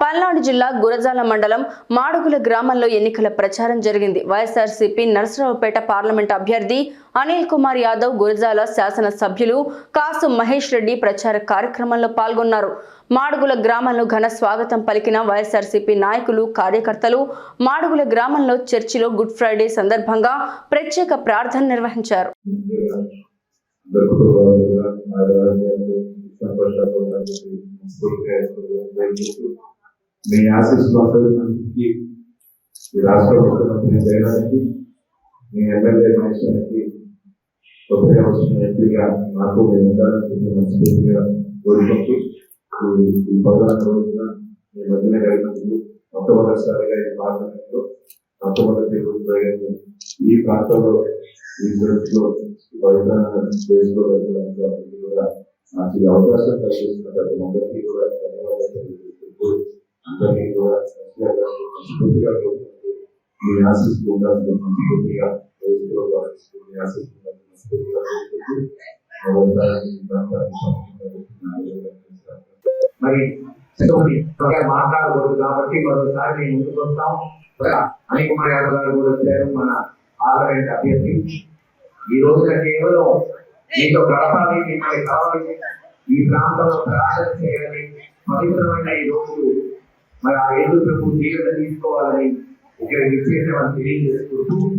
పల్నాడు జిల్లా గురజాల మండలం మాడుగుల గ్రామంలో ఎన్నికల ప్రచారం జరిగింది వైఎస్ఆర్సీపీ నరసరావుపేట పార్లమెంట్ అభ్యర్థి అనిల్ కుమార్ యాదవ్ గురజాల శాసన సభ్యులు కాసు మహేష్ రెడ్డి ప్రచార కార్యక్రమంలో పాల్గొన్నారు మాడుగుల గ్రామంలో ఘన స్వాగతం పలికిన వైఎస్ఆర్సీపీ నాయకులు కార్యకర్తలు మాడుగుల గ్రామంలో చర్చిలో గుడ్ ఫ్రైడే సందర్భంగా ప్రత్యేక ప్రార్థన నిర్వహించారు मैं यहाँ से शुरुआत करता हूँ कि राष्ट्रपति अपने जयराम जी मैं M L A Maheshwar ji तो फिर हम उसमें एंट्री का मातो के अंदर उसे मंसूर किया और क्योंकि तो ये बदला तो इतना ये बदले गए ना तो तो बदल सारे गए बाद में तो तो बदल के बदल गए ये बात तो लो इस दर्द को बदला देश को बदला तो आप भी बोला आज ये आवश्यक है कि इस तरह के मंगल की बोला तो தெரிவது ஆசிரியர்கள் உங்களுக்கு நான் செய்து கொண்ட அந்த ஒரு பிரியா ஒரு ஒரு ஆசிரியர்கள் உங்களுக்கு நான் செய்து கொண்ட அந்த ஒரு ஒரு பாப்பா சொன்னது நாளைக்கு சரிங்க பெரிய program நடத்துறதுக்கு அப்படி ஒரு சாரியை இருந்து சொல்றோம் பல அனிகுமார் யாராவது பேர் எல்லாம் ஆக வேண்டிய அவசியம் இந்தோட கேவலோ இந்த கடபா வீட்டுக்கு கரவிகை இந்த பிராந்தன பிராடம் செய்யணும் பित्रவனை நோக்கி మరి ఆ ఏదో ప్రభు తీవ్రత తీసుకోవాలని ఇక్కడ విచ్చేసామని తెలియజేసుకుంటూ